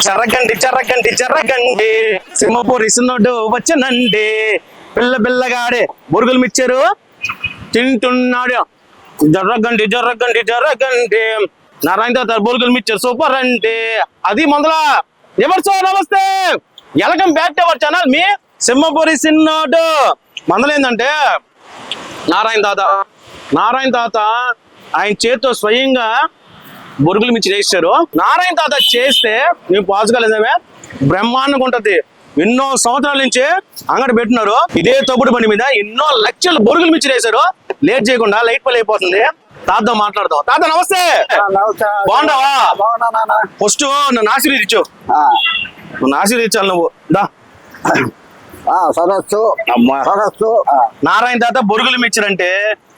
జరగండి జరగండి జరగండి సింహపూర్ ఇసునోడు వచ్చనండి. పిల్ల పిల్లగాడే బొరుగులు మిచ్చారు. తింటున్నాడు. జరగండి జరగండి జరగండి. నారాయణ తాత బురుగులు మిచ్చారు. సూపర్ అండి. అది మొదల. ఎవరు సో నమస్తే. Welcome back to channel? మీ సింహపూరి సిన్నోడు. మందలేందంటే నారాయణ తాత నారాయణ తాత ఆయన చేతితో స్వయంగా బొరుగులు మించి చేశారు. నారాయణ తాత చేస్తే నేను పాచుకోలేదమే బ్రహ్మాండంగా ఉంటది. ఎన్నో సంవత్సరాల నుంచి అంగడి పెట్టినారు. ఇదే తప్పుడు బండి మీద ఎన్నో లక్షల బొరుగులు మించి చేశారు. లేట్ చేయకుండా లైట్ పని అయిపోతుంది. తాతతో మాట్లాడదాం. తాత నమస్తే. బాగున్నావా? ఫస్ట్ నన్ను. ఆశీర్వదించు నువ్వు ఆశీర్వదించాలి నువ్వు దా. ఆ, సరస్సు. సరస్సు. నారాయణ తాత బొరుగులు మిచ్చరంటే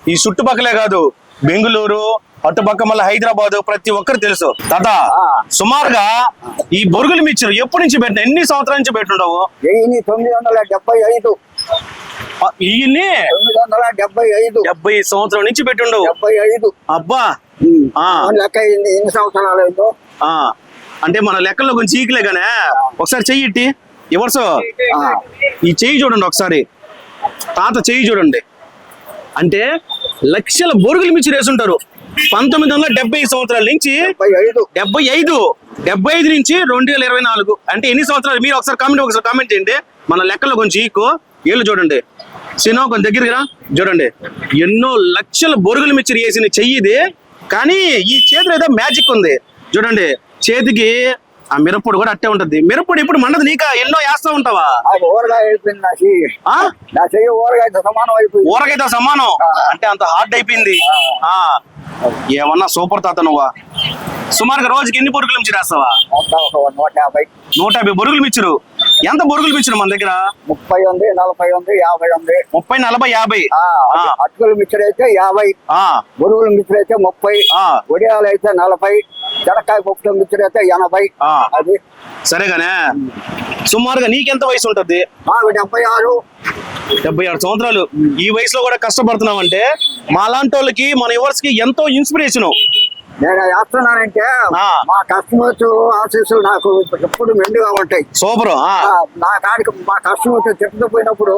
ఈ చుట్టుపక్కలే కాదు. బెంగుళూరు అటుపక్క మళ్ళీ హైదరాబాద్ ప్రతి ఒక్కరు తెలుసు. తాత. సుమారుగా ఈ బొరుగులు మిచ్చరు ఎప్పటి నుంచి పెట్టిన? ఎన్ని సంవత్సరాల నుంచి పెట్టుండవు? తొమ్మిది వందల డెబ్బై ఐదు. ఈయన్ని తొమ్మిది వందల డెబ్బై ఐదు. డెబ్బై సంవత్సరం నుంచి పెట్టుండవు. డెబ్బై ఐదు. అబ్బా! లెక్క ఎన్ని? సంవత్సరాలు అయిందో? అంటే మన లెక్కల్లో కొంచెం చీకలే గానే ఒకసారి చెయ్యి ఇట్టి. ఇవర్సో ఈ చెయ్యి చూడండి ఒకసారి. తాత చెయ్యి చూడండి. అంటే లక్షల బొరుగులు మించి వేసుంటారు పంతొమ్మిది వందల డెబ్బై సంవత్సరాల నుంచి డెబ్బై ఐదు. డెబ్బై ఐదు. నుంచి రెండు వేల ఇరవై నాలుగు. అంటే ఎన్ని సంవత్సరాలు? మీరు ఒకసారి కామెంట్ ఒకసారి కామెంట్ చేయండి. మన లెక్కలో కొంచెం ఈకో ఏళ్ళు చూడండి. సినో కొంచెం దగ్గరికి రా. చూడండి. ఎన్నో లక్షల బొరుగులు మిచ్చిరి వేసిన చెయ్యిది కానీ ఈ చేతిలో ఏదో మ్యాజిక్ ఉంది. చూడండి. చేతికి ఆ మిరప్పొడి కూడా అట్టే ఉంటది. మిరప్పొడి ఇప్పుడు మండదు నీక? ఎన్నో వేస్తా ఉంటావా? ఊరగాయతో సమానం అంటే అంత హార్డ్ అయిపోయింది. ఆ. ఏమన్నా సూపర్ తాత నువ్వా? సుమారుగా రోజుకి ఎన్ని బొరుగులు మిచ్చి రాస్తావా? నూట యాభై నూట యాభై బొరుగులు మిచ్చరు ఎంత బొరుగులు మిచ్చరు మన దగ్గర? ముప్పై ఉంది నలభై ఉంది యాభై. ఉంది ముప్పై నలభై యాభై. అటుకులు మిక్చర్ అయితే యాభై ఆ. బొరుగులు మిక్చర్ అయితే ముప్పై ఆ. ఒడియాలు అయితే నలభై చెనక్కాయ పప్పు మిక్చర్ అయితే ఎనభై. అది సరేగానే. సుమారుగా నీకెంత వయసు ఉంటది? డెబ్బై ఆరు. డెబ్బై ఆరు సంవత్సరాలు. ఈ వయసులో కూడా కష్టపడుతున్నావు అంటే మా లాంటి వాళ్ళకి మన యువర్స్కి ఎంతో ఇన్స్పిరేషన్. నేను వేస్తున్నానంటే ఆ. మా కస్టమర్స్ ఆశీస్సులు నాకు ఎప్పుడు మెండుగా ఉంటాయి. సూపర్ ఆ, నా కాడికి మా కస్టమర్స్ తిప్పుతూ పోయినప్పుడు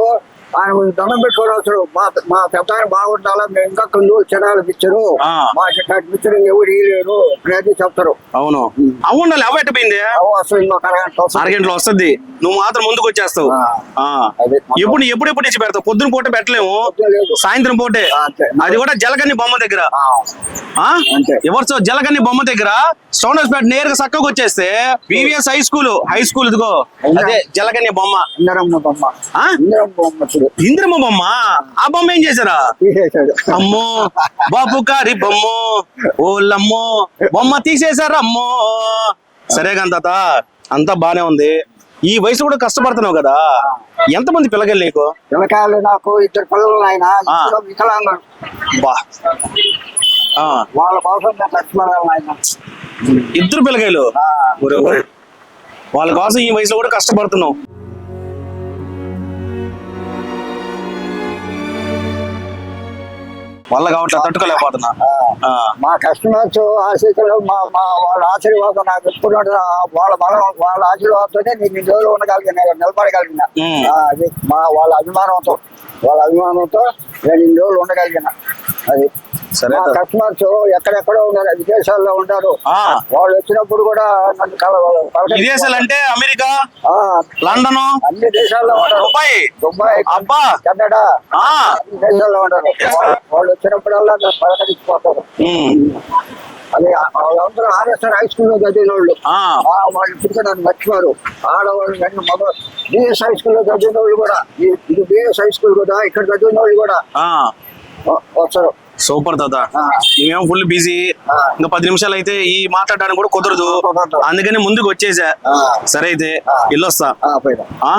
ఆయన దండం పెట్టుకోవచ్చు మా మా పెద్ద బాగుండాలా? మేము ఇంకా కొన్ని చెడాలు పిచ్చరు ఆ. మా పిచ్చరు ఎవరు ఇయ్యలేరు అనేది చెప్తారు. అవును. అవును ఎట్టపోయింది అవి వస్తుంది. అరగంటలో వస్తుంది. నువ్వు మాత్రం ముందుకు వచ్చేస్తావు. ఎప్పుడు ఎప్పుడు ఎప్పుడు ఇచ్చి పెడతావు? పొద్దున పూట పెట్టలేము. సాయంత్రం పూటే. అది కూడా జలగన్ని బొమ్మ దగ్గర. ఎవరితో? జలగన్ని బొమ్మ దగ్గర. స్టోన్ హౌస్ పేట నేరుగా చక్కగా వచ్చేస్తే BVS high school. High school ఇదిగో. అదే జలగన్ని బొమ్మ. ఇందిరమ్మ బొమ్మ. ఇందిరమ్మ బొమ్మ చూడు ఇంద్రమ్మ బొమ్మ ఆ బొమ్మ ఏం చేశారా? అమ్మో బాపు కారి బొమ్మో ఓళ్ళమ్మో బొమ్మ తీసేశారు అమ్మో. సరే తాత అంతా బానే ఉంది. ఈ వయసు కూడా కష్టపడుతున్నావు కదా. ఎంతమంది పిల్లగాళ్ళు నీకు? పిల్లకాయలు నాకు ఇద్దరు పిల్లలు ఆయన వికలాంగులు. బా. వాళ్ళ ఆయన ఇద్దరు పిల్లకాయలు. వాళ్ళ కోసం ఈ వయసులో కూడా కష్టపడుతున్నావు. వల్ల కావట్లేదు తట్టుకోలేకపోతున్నా. ఆ, మా కస్టమర్స్ ఆశీస్సులు మా మా వాళ్ళ ఆశీర్వాదం నాకు ఎప్పుడు వాళ్ళ బలం వాళ్ళ ఆశీర్వాదంతోనే నేను ఇన్ని రోజులు ఉండగలిగిన నిలబడగలిగిన. అది మా వాళ్ళ అభిమానంతో వాళ్ళ అభిమానంతో నేను ఇన్ని రోజులు ఉండగలిగిన. అది. సరే కస్టమర్స్ ఎక్కడెక్కడో ఉన్నారు విదేశాల్లో ఉంటారు. వాళ్ళు వచ్చినప్పుడు కూడా. విదేశాలు అంటే అమెరికా లండన్ అన్ని దేశాల్లో దుబాయ్ దుబాయ్ అబ్బా. కెనడా అన్ని దేశాల్లో ఉంటారు. వాళ్ళు- వచ్చినప్పుడల్లా పలకరించిపోతారు. అది వాళ్ళందరూ ఆర్ఎస్ఆర్ హై స్కూల్లో చదివిన వాళ్ళు. వాళ్ళు ఇప్పుడు నన్ను మర్చిపోరు. ఆడవాళ్ళు నన్ను మగ బిఎస్ హై స్కూల్లో చదివిన వాళ్ళు కూడా. ఇది బిఎస్ హై స్కూల్ కూడా ఇక్కడ చదివిన వాళ్ళు కూడా. వస్తారు. సూపర్ తాత ఆ. మేమేమో ఫుల్ బిజీ. ఇంకా పది నిమిషాలు అయితే ఈ మాట్లాడడానికి కూడా కుదరదు. అందుకని ముందుకు వచ్చేసా. సరే అయితే పోయిరా. ఆ,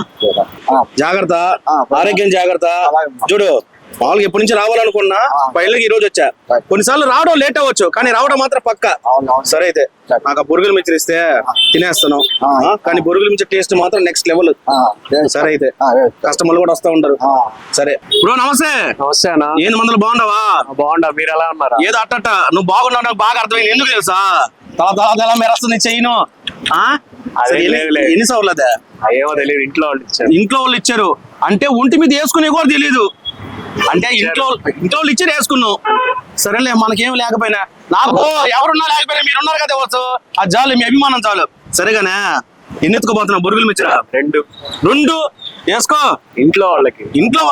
జాగ్రత్త. ఆరోగ్యం జాగ్రత్త. చూడు మామూలుగా ఎప్పటి నుంచి రావాలనుకున్నా. పైలకి ఈ రోజు వచ్చా. కొన్నిసార్లు రావడం లేట్ అవ్వచ్చు కానీ రావడం మాత్రం పక్క. సరే అయితే. నాకు ఆ బురుగులు మిక్చర్ ఇస్తే తినేస్తాను కానీ బురుగులు మిక్చర్ టేస్ట్ మాత్రం నెక్స్ట్ లెవెల్. సరే అయితే. కస్టమర్లు కూడా వస్తా ఉంటారు. సరే. బ్రో నమస్తే. నమస్తే అన్న. ఏంది మందులు బాగున్నావా? బాగుండా మీరు ఎలా ఉన్నారా? ఏదో అట్టట నువ్వు బాగున్నావు నాకు బాగా అర్థమైంది. ఎందుకు తెలుసా? తర్వాత తర్వాత ఎలా మెరస్తుంది చెయ్యను? ఆ? అదే ఎన్ని- లేదులే. ఎన్ని సవర్లు అదే? ఏమో తెలియదు ఇంట్లో వాళ్ళు ఇచ్చారు. ఇంట్లో వాళ్ళు ఇచ్చారు. అంటే ఒంటి మీద వేసుకునే కూడా తెలియదు. అంటే ఇంట్లో ఇంట్లో వాళ్ళు ఇచ్చారు వేసుకున్నావు సరేలే మనకేం లేకపోయినా. నాకు ఎవరున్నా లేకపోయినా మీరు ఉన్నారు కదా వచ్చు ఆ చాలు మీ అభిమానం చాలు. సరేగానే ఎన్ని ఎత్తుకోబోతున్నావు బొరుగులు మిచ్చరా? రెండు. రెండు? వేసుకో. ఇంట్లో వాళ్ళకి. ఇంట్లో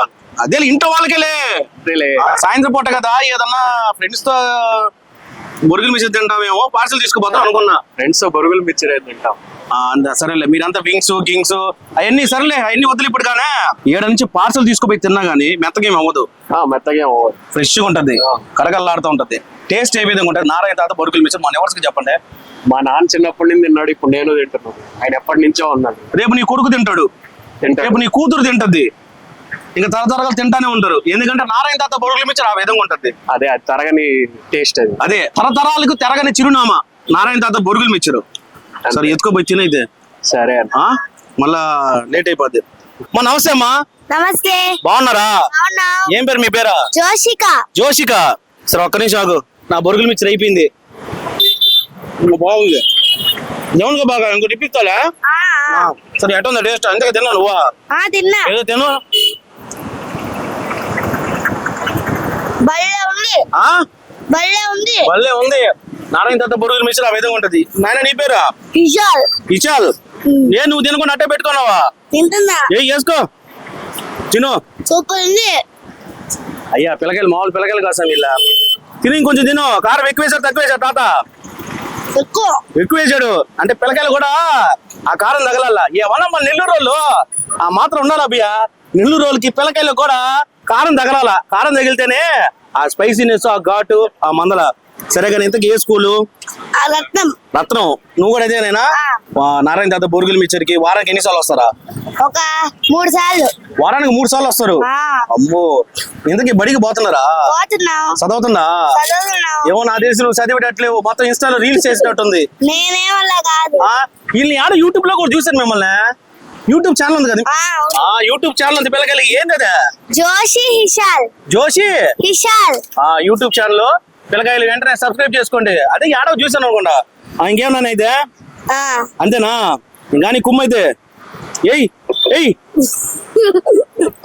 అదే ఇంట్లో ఆ, సాయంత్రం పూట కదా ఏదన్నా ఫ్రెండ్స్తో బొరుగులు మిచ్చర్ తింటామేమో పార్సల్ తీసుకుపోతాం అనుకున్నా. ఫ్రెండ్స్ బొరుగులు మిచ్చరే తింటాం. ఆ, అంద సరేలే మీరంతా వింగ్స్ కింగ్స్ అవన్నీ సరేలే అవన్నీ వదిలి ఇప్పుడు కానీ. ఏడ నుంచి పార్సల్ తీసుకుపోయి తిన్నా గానీ మెత్తగేం అవ్వదు. ఆ, మెత్తగా అవ్వదు. ఫ్రెష్గా ఉంటది. కరకల్లాడుతూ ఉంటది. టేస్ట్ ఏ విధంగా ఉంటది. నారాయణ తాత బొరుగులు మిచ్చర్ మన ఎవరికి చెప్పండి. మా నాన్న చిన్నప్పటి నుంచి తిన్నాడు ఇప్పుడు నేను తింటున్నాను. ఆయన ఎప్పటి నుంచో ఉన్నాడు. రేపు నీ కొడుకు తింటాడు. తింటాడు. రేపు నీ కూతురు తింటది. ఇంకా తరతరాలు తింటానే ఉంటారు. ఎందుకంటే నారాయణ తాత బొరుగులు మిచ్చర్ ఆ విధంగా ఉంటది. అదే అది తరగని టేస్ట్ అది. అదే తరతరాలకు తెరగని చిరునామా నారాయణ తాత బొరుగులు మిచ్చరు సరే ఎత్తుకోపోయి చిన్న అయితే. సరే? మళ్ళా లేట్ అయిపోద్ది. మా నమస్తే అమ్మా. నమస్తే. బాగున్నారా? ఏం పేరు మీ పేరా? జోషిక. జోషిక. సరే ఒక్క నిమిషం ఆగు. నా బొరుగులు మిక్చర్ అయిపోయింది. ఇంకా బాగుంది. జౌన్గా బాగా ఇంకోటి ఇప్పిస్తాలే. సరే ఎట్టుంది టేస్ట్ అంతే తిన్నా నువ్వా? ఆ, తిన్నా. ఏదో తిను బల్లే ఉంది. ఆ? ఉంది. భలే ఉంది. నారాయణ తాత బొరుగులు మిక్చర్ ఆ విధంగా ఉంటది. నాయన నీ పేరా? విశాల్. ఇచ్చాలు ఏ నువ్వు తినకుండా అట్టే పెట్టుకున్నావా? తింటున్నా. ఏ వేసుకో. తిను. సూపర్ ఉంది. అయ్యా పిల్లకాయలు మామూలు పిల్లకాయలు కాసాం వీళ్ళ. తిని ఇంకొంచెం తిను. కారం ఎక్కువ వేసాడు తక్కువ వేసాడు తాత. ఎక్కువ. ఎక్కువ అంటే పిల్లకాయలు కూడా ఆ కారం తగలాల. ఏమన్నా మన నెల్లూరు వాళ్ళు ఆ మాత్రం ఉండాలి అబ్బయ్య నెల్లూరు వాళ్ళకి పిల్లకాయలు కూడా కారం తగలాల? కారం తగిలితేనే ఆ స్పైసీనెస్ ఆ ఘాటు ఆ మందల. సరే కానీ ఇంతకీ ఏ స్కూలు? రత్నం. రత్నం. నువ్వు కూడా అదేనేనా? నారాయణ తాత బొరుగుల మిచ్చరికి వారానికి ఎన్నిసార్లు వస్తారా? ఒక మూడు సార్లు. వారానికి మూడు సార్లు వస్తారు? అమ్మో. ఇంతకీ బడికి పోతున్నారా? చదువుతున్నావు ఏమో నా తెలిసి నువ్వు చదివేటట్లేవు. మొత్తం ఇన్స్టాలో రీల్స్ చేసినట్టుంది వీళ్ళని ఆడ యూట్యూబ్లో కూడా చూసాను మిమ్మల్ని. యూట్యూబ్ ఛానల్ ఉంది కదా? ఆ, యూట్యూబ్ ఛానల్ ఉంది పిల్లకాయలకి ఏంది అదే జోషి హిషాల్ జోషి? హిషాల్ ఆ యూట్యూబ్ ఛానల్. పిల్లకాయలు వెంటనే సబ్స్క్రైబ్ చేసుకోండి. అదే ఆడో చూసాను అనుకోండా ఆ, ఇంకేమన్నా అయితే? అంతేనా? కానీ కుమ్మైతే. ఏయ్ ఏయ్.